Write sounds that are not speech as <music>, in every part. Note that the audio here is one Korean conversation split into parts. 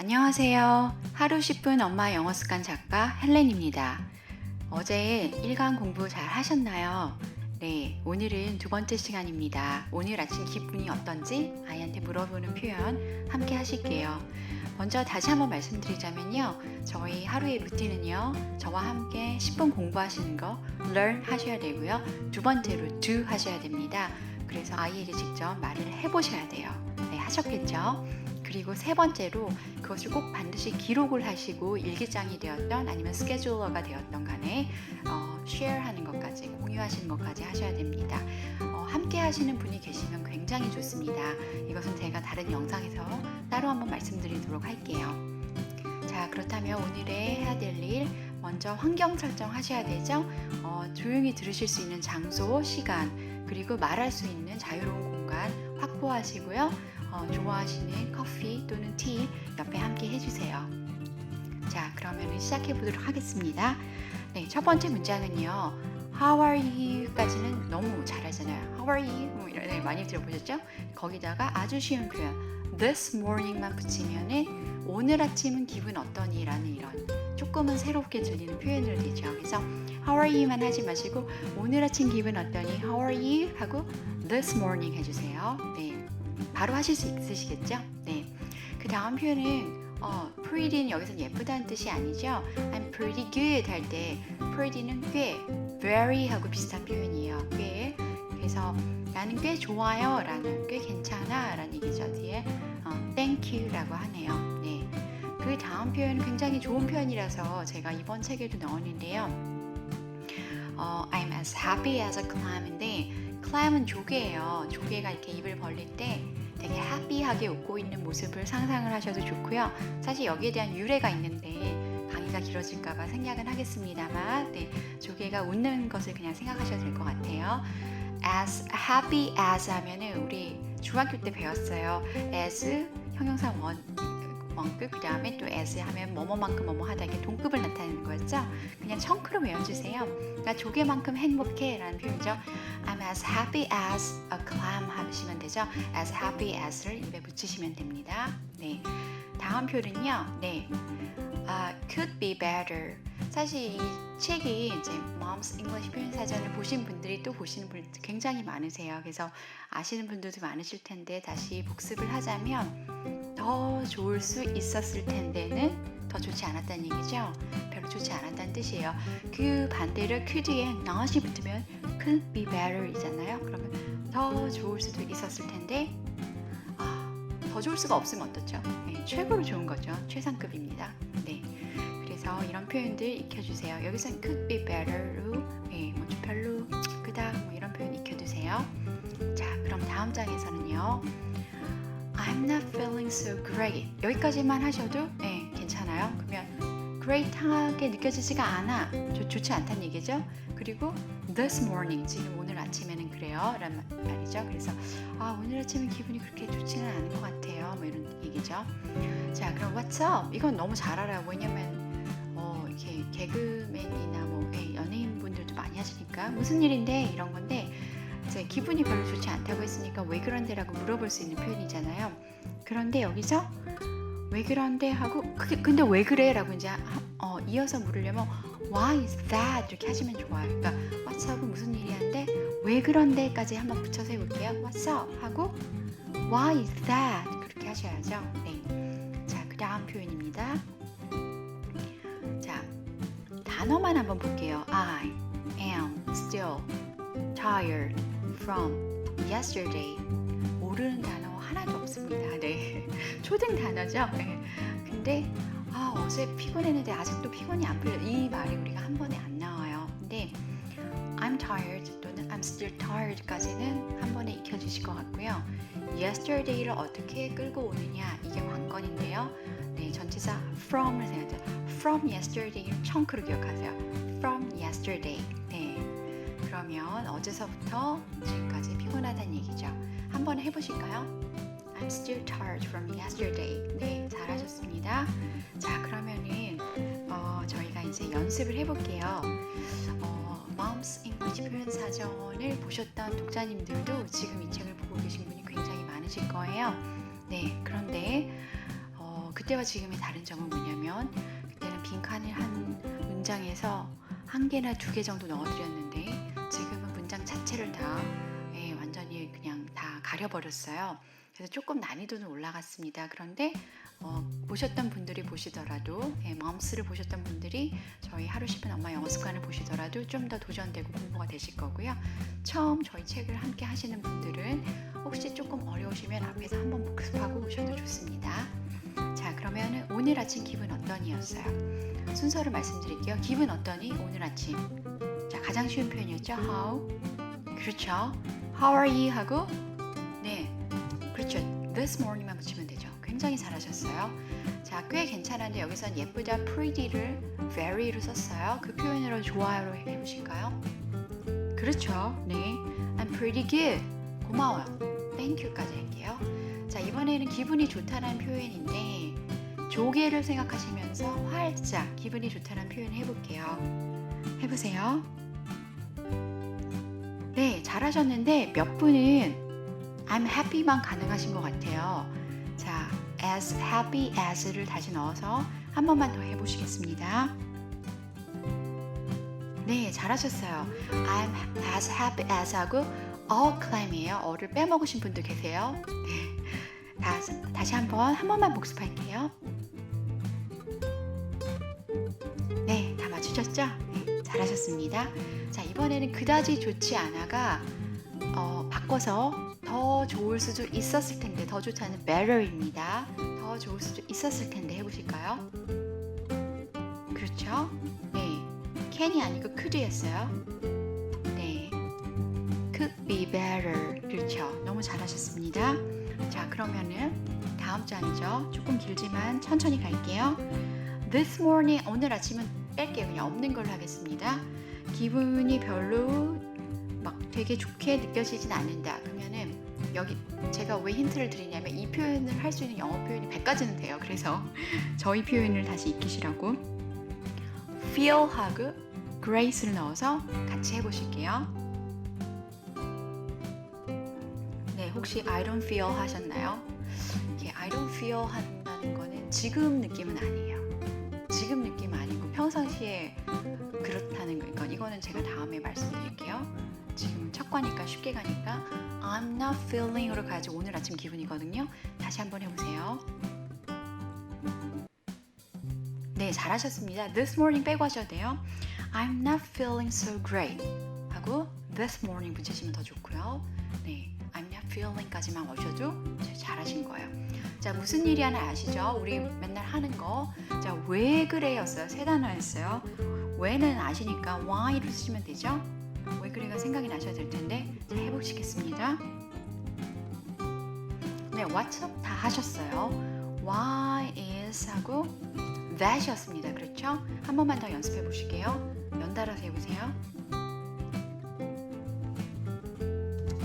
안녕하세요. 하루 10분 엄마 영어 습관 작가 헬렌입니다. 어제 1강 공부 잘 하셨나요? 네, 오늘은 두 번째 시간입니다. 오늘 아침 기분이 어떤지 아이한테 물어보는 표현 함께 하실게요. 먼저 다시 한번 말씀드리자면요. 저희 하루의 루틴은요. 저와 함께 10분 공부하시는 거 learn 하셔야 되고요. 두 번째로 do 하셔야 됩니다. 그래서 아이에게 직접 말을 해보셔야 돼요. 네, 하셨겠죠? 그리고 세 번째로 그것을 꼭 반드시 기록을 하시고 일기장이 되었던 아니면 스케줄러가 되었던 간에 어, share하는 것까지 공유하시는 것까지 하셔야 됩니다. 어, 함께 하시는 분이 계시면 굉장히 좋습니다. 이것은 제가 다른 영상에서 따로 한번 말씀드리도록 할게요. 자 그렇다면 오늘의 해야 될 일 먼저 환경 설정 하셔야 되죠. 어, 조용히 들으실 수 있는 장소, 시간 그리고 말할 수 있는 자유로운 공간 확보하시고요. 어, 좋아하시는 커피 또는 티 옆에 함께 해주세요. 자, 그러면 시작해 보도록 하겠습니다. 네, 첫 번째 문장은요. How are you?까지는 너무 잘하잖아요. How are you? 뭐 이런 네, 많이 들어보셨죠? 거기다가 아주 쉬운 표현 This morning만 붙이면은 오늘 아침은 기분 어떠니?라는 이런 조금은 새롭게 들리는 표현을 되죠. 그래서 How are you?만 하지 마시고 오늘 아침 기분 어떠니? How are you? 하고 This morning 해주세요. 네. 바로 하실 수 있으시겠죠? 네. 그 다음 표현은 어, pretty는 여기서 예쁘다는 뜻이 아니죠. I'm pretty good 할 때 pretty는 꽤, very 하고 비슷한 표현이에요. 꽤. 그래서 나는 꽤 좋아요 라는 꽤 괜찮아 라는 얘기죠. 뒤에 어, thank you 라고 하네요. 네. 그 다음 표현은 굉장히 좋은 표현이라서 제가 이번 책에도 넣었는데요. 어, I'm as happy as a clam인데 clam은 조개예요. 조개가 이렇게 입을 벌릴 때 되게 happy하게 웃고 있는 모습을 상상을 하셔도 좋고요. 사실 여기에 대한 유래가 있는데 강의가 길어질까봐 생략은 하겠습니다만 네, 조개가 웃는 것을 그냥 생각하셔도 될 것 같아요. as happy as 하면은 우리 중학교 때 배웠어요. as 형용사 원 원급 그 다음에 또 as 하면 뭐뭐만큼 뭐뭐하다 이렇게 동급을 나타내는 거였죠. 그냥 청크로 외워주세요. 그러니까 조개만큼 행복해라는 표현이죠. I'm as happy as a clam 하시면 되죠. as happy as를 입에 붙이시면 됩니다. 네. 다음 표현은요. 네. 아, could be better. 사실 이 책이 이제 Mom's English 표현 사전을 보신 분들이 또 보시는 분들 굉장히 많으세요. 그래서 아시는 분들도 많으실 텐데 다시 복습을 하자면 더 좋을 수 있었을 텐데는 더 좋지 않았다는 얘기죠. 별로 좋지 않았다는 뜻이에요. 그 반대로 could에 not이 붙으면 could be better이잖아요. 그러면 더 좋을 수도 있었을 텐데 아, 더 좋을 수가 없으면 어떻죠? 네, 최고로 좋은 거죠. 최상급입니다. 네. 그래서 이런 표현들 익혀주세요. 여기서는 could be better로 네, 뭐좀 별로 그닥 뭐 이런 표현 익혀두세요. 자, 그럼 다음 장에서는요. I'm not feeling so great. 여기까지만 하셔도 네, 괜찮아요. 그러면 great하게 느껴지지가 않아. 좋, 좋지 않다는 얘기죠. 그리고 this morning, 지금 오늘 아침에는 그래요. 라는 말이죠. 그래서 아, 오늘 아침에 기분이 그렇게 좋지는 않은 것 같아요. 뭐 이런 얘기죠. 자, 그럼 what's up? 이건 너무 잘 알아요. 왜냐면 어, 이렇게 개그맨이나 뭐 예, 연예인분들도 많이 하시니까 무슨 일인데 이런 건데 이제 기분이 별로 좋지 않다고 했으니까 왜 그런데라고 물어볼 수 있는 표현이잖아요. 그런데 여기서 왜 그런데 하고 그게 근데 왜 그래라고 이제 하- 어, 이어서 물으려면 Why is that 이렇게 하시면 좋아요. 그러니까 What's up 무슨 일이한데 왜 그런데까지 한번 붙여서 해볼게요. What's up 하고 Why is that 그렇게 하셔야죠. 네. 자, 그 다음 표현입니다. 자, 단어만 한번 볼게요. I am still tired from yesterday. 모르는 단어 하나도 없습니다. 네. <laughs> 초등 단어죠. 네. 근데 아, 어제 피곤했는데 아직도 피곤이 안 풀려. 이 말이 우리가 한 번에 안 나와요. 근데 I'm tired 또는 I'm still tired까지는 한 번에 익혀 주실 것 같고요. yesterday를 어떻게 끌고 오느냐 이게 관건인데요. 네, 전치사 from을 생각하죠. from yesterday 청크로 기억하세요. from yesterday. 네. 그러면 어제서부터 지금까지 피곤하다는 얘기죠. 한번 해보실까요? I'm still tired from yesterday. 네, 잘하셨습니다. 자, 그러면은 어, 저희가 이제 연습을 해볼게요. 어, Mom's English 표현 사전을 보셨던 독자님들도 지금 이 책을 보고 계신 분이 굉장히 많으실 거예요. 네, 그런데 어, 그 그때와 지금의 다른 점은 뭐냐면 그때는 빈칸을 한 문장에서 한 개나 두 개 정도 넣어드렸는데 자체를 다 예, 완전히 그냥 다 가려버렸어요. 그래서 조금 난이도는 올라갔습니다. 그런데 어, 보셨던 분들이 보시더라도 예, 멈스를 보셨던 분들이 저희 하루 10분 엄마 영어 습관을 보시더라도 좀 더 도전되고 공부가 되실 거고요. 처음 저희 책을 함께 하시는 분들은 혹시 조금 어려우시면 앞에서 한번 복습하고 오셔도 좋습니다. 자 그러면 오늘 아침 기분 어떠니였어요? 순서를 말씀드릴게요. 기분 어떠니? 오늘 아침. 자 가장 쉬운 표현이었죠. How? 그렇죠. How are you? 하고 네 그렇죠. This morning만 붙이면 되죠. 굉장히 잘하셨어요. 자, 꽤 괜찮은데 여기선 예쁘다 pretty를 very로 썼어요. 그 표현으로 좋아요로 해보실까요? 그렇죠. 네. I'm pretty good. 고마워요. Thank you까지 할게요. 자, 이번에는 기분이 좋다는 표현인데 조개를 생각하시면서 활짝 기분이 좋다는 표현 해볼게요. 해보세요. 네, 잘하셨는데 몇 분은 I'm happy만 가능하신 것 같아요. 자, as happy as를 다시 넣어서 한 번만 더 해보시겠습니다. 네, 잘하셨어요. I'm as happy as 하고 a claim이에요. 어를 빼먹으신 분들 계세요. 네, 다, 다시 한번 한 번만 복습할게요. 잘하셨습니다. 자, 이번에는 그다지 좋지 않아가 어, 바꿔서 더 좋을 수도 있었을 텐데 더 좋다는 better입니다. 더 좋을 수도 있었을 텐데 해보실까요? 그렇죠? 네, can이 아니고 could였어요. 네, could be better. 그렇죠. 너무 잘하셨습니다. 자, 그러면은 다음 장이죠. 조금 길지만 천천히 갈게요. This morning 오늘 아침은 뺄게요. 그냥 없는 걸로 하겠습니다. 기분이 별로 막 되게 좋게 느껴지진 않는다. 그러면은 여기 제가 왜 힌트를 드리냐면 이 표현을 할 수 있는 영어 표현이 100가지는 돼요. 그래서 <laughs> 저희 표현을 다시 익히시라고 feel하고 grace를 넣어서 같이 해보실게요. 네, 혹시 I don't feel 하셨나요? 이게 I don't feel 한다는 거는 지금 느낌은 아니에요. 제가 다음에 말씀드릴게요. 지금 첫 과니까 쉽게 가니까 I'm not feeling으로 가야지 오늘 아침 기분이거든요. 다시 한번 해보세요. 네, 잘하셨습니다. This morning 빼고 하셔도 돼요. I'm not feeling so great 하고 this morning 붙이시면 더 좋고요. 네, I'm not feeling까지만 오셔도 잘하신 거예요. 자, 무슨 일이 하나 아시죠? 우리 맨날 하는 거. 자, 왜 그래였어요? 세 단어였어요. 왜는 아시니까 why로 쓰시면 되죠? 왜 그래가 생각이 나셔야 될 텐데 자, 해보시겠습니다. 네, what's up 다 하셨어요. why is 하고 that이었습니다. 그렇죠? 한 번만 더 연습해 보실게요. 연달아서 해보세요.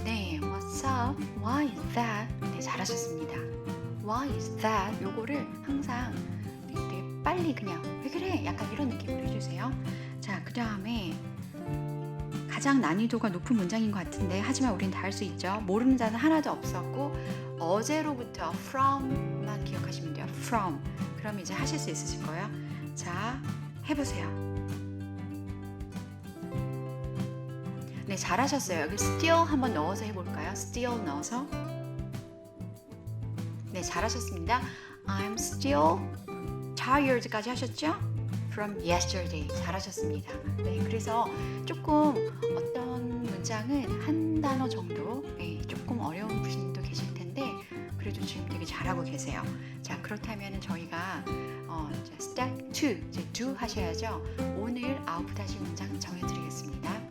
네, what's up? Why is that? 네, 잘하셨습니다. Why is that? 요거를 항상 빨리 그냥 왜 그래? 약간 이런 느낌으로 해주세요. 자, 그 다음에 가장 난이도가 높은 문장인 것 같은데 하지만 우린 다 할 수 있죠. 모르는 자는 하나도 없었고 어제로부터 from만 기억하시면 돼요. from. 그럼 이제 하실 수 있으실 거예요. 자, 해보세요. 네, 잘하셨어요. 여기 still 한번 넣어서 해볼까요? still 넣어서. 네, 잘하셨습니다. I'm still tired까지 하셨죠? From yesterday. 잘하셨습니다. 네, 그래서 조금 어떤 문장은 한 단어 정도 네, 조금 어려운 분도 계실 텐데 그래도 지금 되게 잘하고 계세요. 자, 그렇다면 저희가 어, 자, step 2, 이제 do 하셔야죠. 오늘 아웃풋 하실 문장 정해드리겠습니다.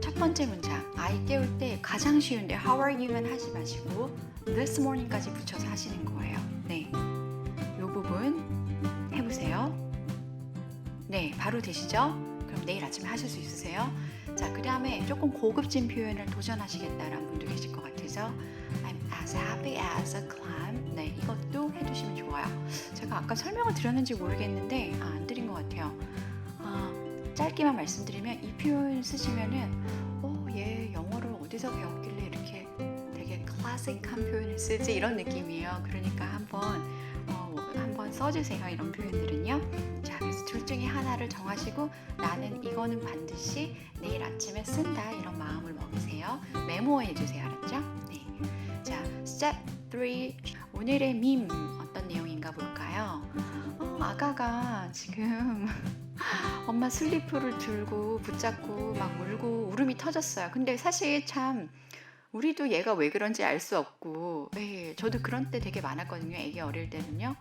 첫 번째 문장, 아이 깨울 때 가장 쉬운데 how are you만 하지 마시고 this morning까지 붙여서 하시는 거예요. 네, 이 부분 해보세요. 네, 바로 되시죠? 그럼 내일 아침에 하실 수 있으세요? 자, 그 다음에 조금 고급진 표현을 도전하시겠다라는 분도 계실 것 같아서 I'm as happy as a clam. 네, 이것도 해두시면 좋아요. 제가 아까 설명을 드렸는지 모르겠는데 아, 안 드린 것 같아요. 아, 짧게만 말씀드리면 이 표현 쓰시면은 어, 얘 영어를 어디서 배웠길래 이렇게 되게 클래스 어색한 표현을 쓰지 이런 느낌이에요. 그러니까 한번 써주세요. 이런 표현들은요. 자, 그래서 둘 중에 하나를 정하시고 나는 이거는 반드시 내일 아침에 쓴다 이런 마음을 먹이세요. 메모해 주세요. 알았죠? 네. 자, step 3 오늘의 밈 어떤 내용인가 볼까요? 어, 아가가 지금 <laughs> 엄마 슬리퍼를 들고 붙잡고 막 울고 울음이 터졌어요. 근데 사실 참 우리도 얘가 왜 그런지 알 수 없고, 예, 저도 그런 때 되게 많았거든요. 애기 어릴 때는요.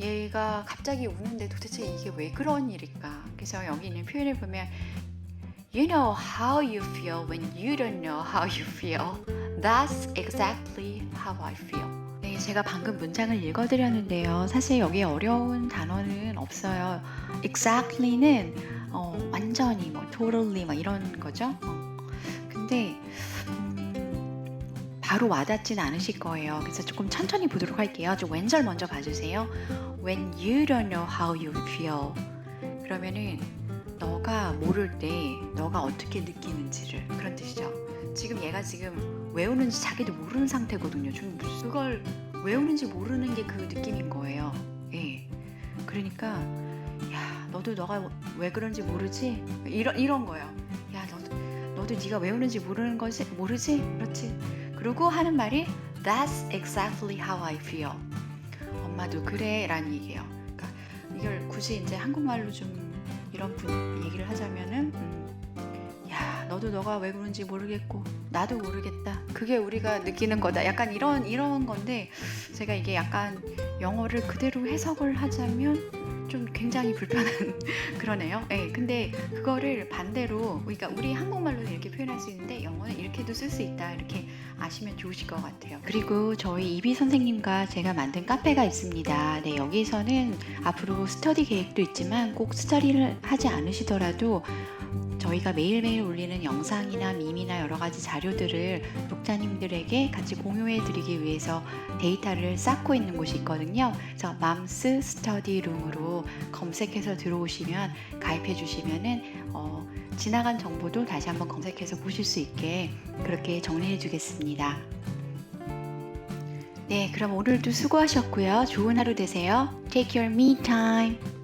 얘가 갑자기 우는데 도대체 이게 왜 그런 일일까? 그래서 여기 있는 표현을 보면 You know how you feel when you don't know how you feel. That's exactly how I feel. 네, 제가 방금 문장을 읽어드렸는데요. 사실 여기 어려운 단어는 없어요. Exactly는 어, 완전히 뭐 totally 막 이런 거죠. 어. 근데 음, 바로 와닿진 않으실 거예요. 그래서 조금 천천히 보도록 할게요. 좀 왼절 먼저 봐주세요. When you don't know how you feel. 그러면은 너가 모를 때 너가 어떻게 느끼는지를 그런 뜻이죠. 지금 얘가 지금 외우는지 자기도 모르는 상태거든요. 좀 그걸 외우는지 모르는 게 그 느낌인 거예요. 예. 그러니까 야 너도 너가 왜 그런지 모르지? 이런 이런 거예요. 야 너도 너도 네가 외우는지 모르는 거지 모르지? 그렇지. 그리고 하는 말이 That's exactly how I feel. 엄마도 그래라는 얘기예요. 그러니까 이걸 굳이 이제 한국말로 좀 이런 분 얘기를 하자면은 음, 야 너도 너가 왜 그런지 모르겠고 나도 모르겠다. 그게 우리가 느끼는 거다. 약간 이런 이런 건데 제가 이게 약간 영어를 그대로 해석을 하자면 좀 굉장히 불편한 <laughs> 그러네요. 예, 근데 그거를 반대로 그러니까 우리 한국말로는 이렇게 표현할 수 있는데 영어는 이렇게도 쓸 수 있다 이렇게 아시면 좋으실 것 같아요. 그리고 저희 이비 선생님과 제가 만든 카페가 있습니다. 네, 여기서는 앞으로 스터디 계획도 있지만 꼭 스터디를 하지 않으시더라도 저희가 매일매일 올리는 영상이나 밈이나 여러 가지 자료들을 독자님들에게 같이 공유해 드리기 위해서 데이터를 쌓고 있는 곳이 있거든요. 그래서 맘스 스터디 룸으로 검색해서 들어오시면 가입해 주시면은 어, 지나간 정보도 다시 한번 검색해서 보실 수 있게 그렇게 정리해 주겠습니다. 네, 그럼 오늘도 수고하셨고요. 좋은 하루 되세요. Take your me time.